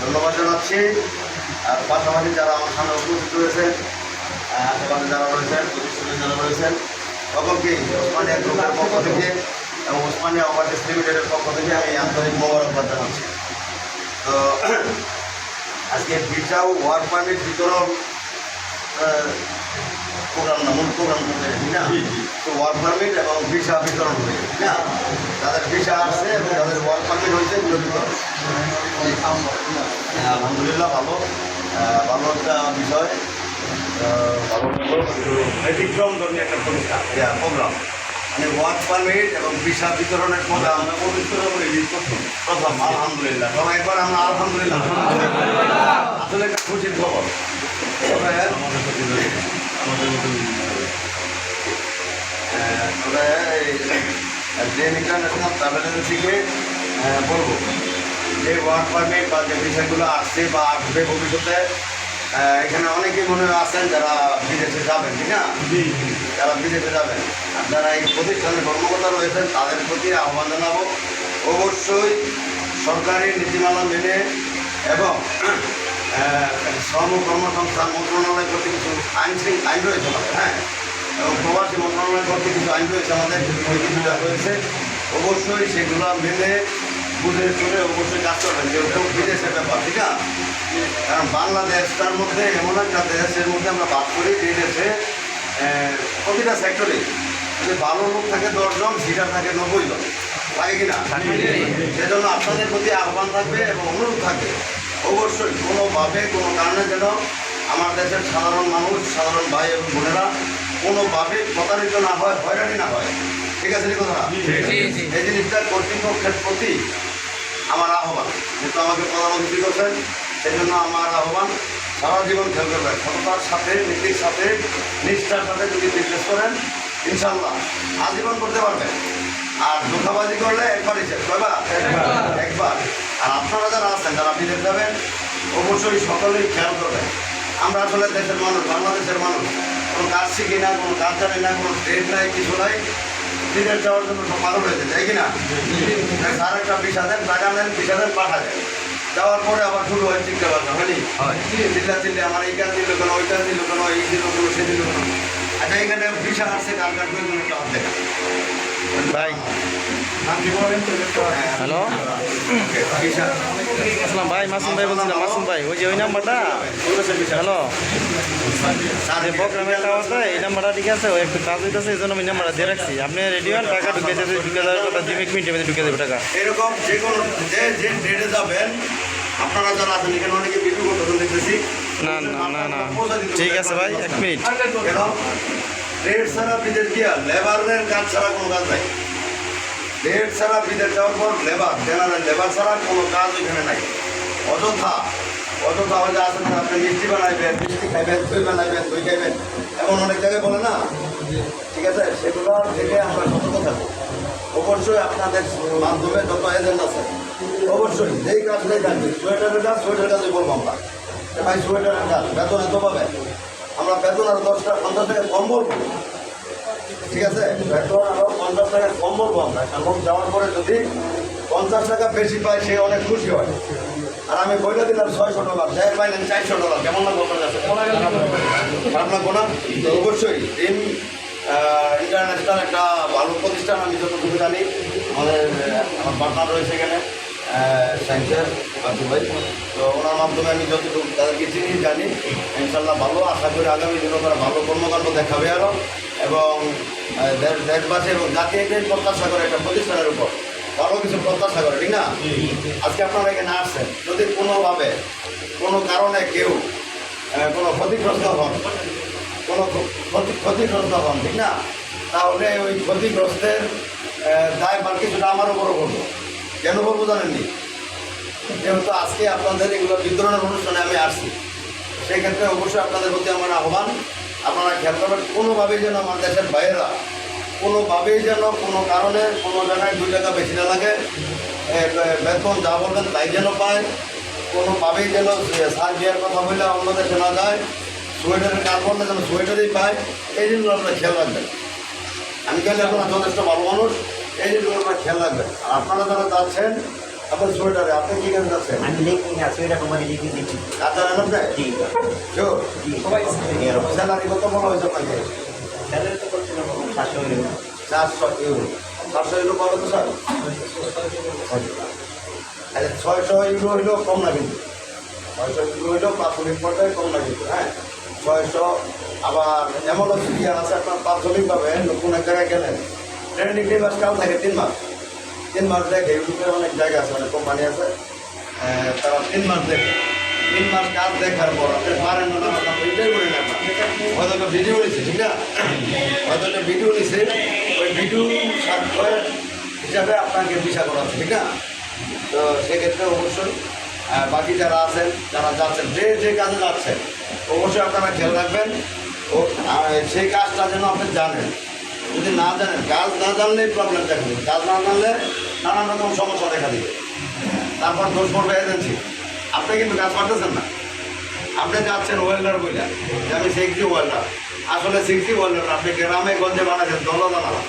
ধন্যবাদ জানাচ্ছি। আর পাশাপাশি যারা আমার সামনে উপস্থিত রয়েছেন আশেপাশে যারা রয়েছেন প্রতিষ্ঠানে যারা রয়েছেন, সকলকে ওসমানিয়া গ্রুপের পক্ষ থেকে এবং ওসমানিয়া ওভারসিজ লিমিটেডের পক্ষ থেকে আমি আন্তরিক মোবারকবাদ জানাচ্ছি। তো আজকে ভিসা ও ওয়ার্ক পারমিট বিতরণ প্রোগ্রাম না মূল প্রোগ্রাম না। তো ওয়ার্ক পারমিট এবং ভিসা বিতরণ হয়ে ঠিক না? তাদের ভিসা আসছে এবং তাদের ওয়ার্ক পারমিট হয়েছে এগুলো বিতরণ। হ্যাঁ, আলহামদুলিল্লাহ ভালো। ভালো একটা বিষয়। ভালো ব্যতিক্রম ধর্মী একটা প্রতিষ্ঠান। প্রোগ্রাম। মানে ওয়ার্ক পারমিট এবং ভিসা বিতরণের প্রোগ্রাম প্রথম আলহামদুলিল্লাহ। সবাই একবার আমরা আলহামদুলিল্লাহ। আসলে একটা খুশির খবর। এই যে ইন্টারন্যাশনাল ট্রাভেল এজেন্সিকে বলব যে ওয়ার্ক পারমিট বা যে বিষয়গুলো আসছে বা আসবে ভবিষ্যতে এখানে অনেকে মনে আছেন যারা বিদেশে যাবেন ঠিক না? যারা বিদেশে যাবেন। আর যারা এই প্রতিষ্ঠানের কর্মকর্তা রয়েছেন তাদের প্রতি আহ্বান জানাব। অবশ্যই সরকারি নীতিমালা মেনে এবং শ্রম কর্মসংস্থান মন্ত্রণালয় কর্তৃক কিছু আইন আইন রয়েছে আমাদের হ্যাঁ? এবং প্রবাসী মন্ত্রণালয় কর্তৃক কিছু আইন রয়েছে আমাদের ওই কিছুটা রয়েছে। অবশ্যই সেগুলো মেনে বুঝে শুনে অবশ্যই কাজ করবেন। বাংলাদেশটার মধ্যে এমন একটা দেশ এর মধ্যে আমরা বাস করি যে দেশে প্রতিটা সেক্টরে যদি ভালো লোক থাকে দশজন সিটার থাকে নব্বই জন লাগে কিনা? সেজন্য আপনাদের প্রতি আহ্বান থাকবে এবং অনুরোধ থাকবে। অবশ্যই কোনোভাবে কোনো কারণে যেন আমার দেশের সাধারণ মানুষ সাধারণ ভাই এবং বোনেরা কোনোভাবে প্রতারিত না হয় হয়রানি না হয়। ঠিক আছে নি কথা এই জিনিসটা কর্তৃপক্ষের প্রতি আমার আহ্বান। যেহেতু আমাকে প্রধান অতিথি করছেন সেই জন্য আমার আহ্বান সারা জীবন খেয়াল করবেন সততার সাথে নীতির সাথে নিষ্ঠার সাথে যদি বিজনেস করেন ইনশাল্লাহ আজীবন করতে পারবেন। আর ধোকাবাজি করলে একবারই শেষ কয়বার একবার। আর আপনারা যারা আছেন যারা বিদেশ যাবেন অবশ্যই সকলেই খেয়াল করবেন। আমরা আসলে দেশের মানুষ বাংলাদেশের মানুষ। কোনো কাজ শিখি না কোনো কাজ জানি না কোনো ট্রেড নাই কিছু নাই। বিদেশ যাওয়ার জন্য সব পাগল হয়েছে তাই কিনা স্যার একটা বিশ হাজার টাকা নেন বিশ হাজার পাঠা যায় যাওয়ার পরে আবার শুরু হয় চিন্তা ভাবনা হয়নি চিল্লা চিল্লে আমার এই কাজ দিল কেন ওই কাজ দিল কেন এই দিল কেন সে দিল কেন? আচ্ছা এখানে ভিসা আসছে কার কার করে দেখা। ভাই। হ্যালো। ভিসা আসসালাম ভাই মাসুম ভাই বলছিলাম মাসুম ভাই ওই যে ওই নাম্বারটা? হ্যালো। প্রোগ্রামে আছে এই নাম্বারটা ঠিক আছে ওই একটু কাজ হইতেছে এই জন্য আমি নাম্বারটা দিয়ে রাখছি। আপনি রেডি হন টাকা ঢুকে যেতে ঢুকে যাওয়ার কথা দুই মিনিটের মধ্যে ঢুকে দেবে টাকা। এরকম যে কোনো যে যে ডেটে যাবেন আপনারা যারা আছেন এখানে অনেকে বিক্রি করতেছেন দেখতেছি। না না না না। ঠিক আছে ভাই এক মিনিট। রেট ছাড়া বিদেশ গিয়া লেবারের কাজ ছাড়া কোনো কাজ নাই। রেট ছাড়া বিদেশ যাওয়ার পর লেবার জেনারেল লেবার ছাড়া কোনো কাজ ওইখানে নাই। অযথা অযথা হয়তো আসেন আপনি মিষ্টি বানাইবেন মিষ্টি খাইবেন দই বানাইবেন দই খাইবেন। এমন অনেক জায়গায় বলে না? ঠিক আছে সেগুলো থেকে আমরা সতর্ক থাকব। অবশ্যই আপনাদের মাধ্যমে যত এজেন্ট আছে, অবশ্যই যেই নেই থাকবে সোয়েটারের কাজ সোয়েটার কাজই বলব আমরা। ভাই সোয়েটারের কাজ, বেতন এত পাবে? আমরা বেতন আরও দশটা পঞ্চাশ টাকা কম বলব। ঠিক আছে? বেতন আরও পঞ্চাশ টাকা কম বলব আমরা। কারণ যাওয়ার পরে যদি পঞ্চাশ টাকা বেশি পায়, সে অনেক খুশি হয়। আর আমি বইটা দিলাম ছয়শো ডলার। যাই পাইলেন চারশো ডলার। কেমন লাগল আপনার কাছে? খারাপ লাগবো না? অবশ্যই টিম ইন্টারন্যাশনাল একটা ভালো প্রতিষ্ঠান, আমি যতটুকু জানি আমাদের, আমার পার্টনার রয়েছে এখানে সাইন্সের বাসু ভাই তো ওনার মাধ্যমে আমি যতটুকু তাদেরকে চিনি, জানি ইনশাল্লাহ ভালো, আশা করি আগামী দিনও তারা ভালো কর্মকাণ্ড দেখাবে আরও। এবং দেশ, দেশবাসী এবং জাতি এটাই প্রত্যাশা করে একটা প্রতিষ্ঠানের উপর। ভালো কিছু প্রত্যাশা করে, ঠিক না? আজকে আপনারা এখানে আসছেন, যদি কোনোভাবে, কোনো কারণে কেউ কোনো ক্ষতিগ্রস্ত হন কোনো ক্ষতি ক্ষতিগ্রস্ত হন ঠিক না? তাহলে ওই ক্ষতিগ্রস্তের আহ, দায়ভার কিছুটা আমার উপরও বলব কেন বলব জানেননি? যেহেতু আজকে আপনাদের এগুলো বিতরণের অনুষ্ঠানে আমি আসছি। সেই ক্ষেত্রে অবশ্যই আপনাদের প্রতি আমার আহ্বান। আপনারা খেয়াল করবেন কোনোভাবেই যেন আমার দেশের বাইরেরা কোনোভাবেই যেন কোনো কারণে কোনো জায়গায় দুই টাকা বেশি না লাগে। বেতন যা বলবেন তাই যেন পায়। কোনোভাবেই যেন সার দেওয়ার কথা বললে অন্য দেশে না যায়। সোয়েটারের কার্বনটা যেন সোয়েটারই পায় এই জিনিসগুলো আপনারা খেয়াল রাখবেন। আমি গেলে আপনারা যথেষ্ট ভালো মানুষ এই জিনিসগুলো আপনারা খেয়াল রাখবেন। আর আপনারা যারা যাচ্ছেন আপনার সোয়েটারে আপনি কি কেন যাচ্ছেন? আমি লিখি না সুইটা কোম্পানি লিখে দিচ্ছি। জানেন আপনি? জি। Sure? জি। স্যালারি কত বলা হয়েছে আপনাকে? স্যালারি তো করছিল সাতশো এরকম চারশো ইউরো। চারশো ইউরো। কত তো স্যার? আচ্ছা ছয়শো ইউরো হইলেও কম না কিন্তু। ছয়শো ইউরো হইলেও প্রাথমিক পর্যায়ে কম না কিন্তু হ্যাঁ? ছয়শো আবার এমন হচ্ছে আছে, আপনার প্রাথমিকভাবে নতুন এক গেলেন। ট্রেনিং মাস কাল থাকে তিন মাস। তিন মাস দেখে ইউটিউবে অনেক জায়গা আছে, অনেক কোম্পানি আছে। তারা তিন মাস দেখে। তিন মাস কাজ দেখার পর, আপনি পারেন না না এটাই করে না হয়তো একটা ভিডিও নিছে, ঠিক না? হয়তো একটা ভিডিও নিছে, ওই ভিডিও সাক্ষর হিসাবে আপনাকে ভিসা করা ঠিক না? তো সেক্ষেত্রে অবশ্যই বাকি যারা আছেন, যারা যাচ্ছেন, যে যে কাজে যাচ্ছেন অবশ্যই আপনারা খেয়াল রাখবেন। ও সেই কাজটা যেন আপনি জানেন। যদি না জানেন কাজ না জানলেই প্রবলেম দেখা দেবে কাজ না জানলে নানান রকম সমস্যা দেখা দিবে। তারপর দোষ পড়বে এজেন্সি আপনি কিন্তু কাজ পারতেছেন না। আপনি যাচ্ছেন ওয়েল্ডার বইলা। যে আমি সিক্সটি ওয়েল্ডার আসলে সিক্সটি ওয়েল্ডার আপনি গ্রামে, গঞ্জে বানাচ্ছেন দল জানা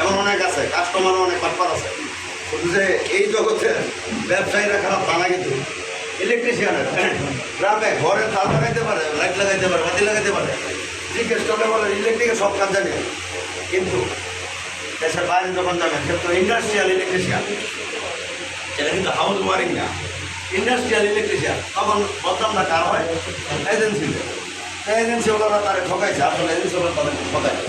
এমন অনেক আছে কাস্টমারও অনেক ব্যাপার আছে। শুধু যে এই জগতে ব্যবসায়ীরা খারাপ তা না কিন্তু। ইলেকট্রিশিয়ানের গ্রামে ঘরে তার লাগাইতে পারে লাইট লাগাইতে পারে, বাতি লাগাইতে পারে। জিজ্ঞেস করলে বলে ইলেকট্রিকের সব কাজ জানি? কিন্তু দেশের বাইরে যখন যাবেন কিন্তু ইন্ডাস্ট্রিয়াল ইলেকট্রিশিয়ান সেটা কিন্তু হাউস ওয়ারিং না। ইন্ডাস্ট্রিয়াল ইলেকট্রিশিয়ান তখন বদনামটা কার হয়? এজেন্সিতে এজেন্সি ওরা তারা ঠকাইছে, আসলে এজেন্সি ওরা তাদের ঠকাইছে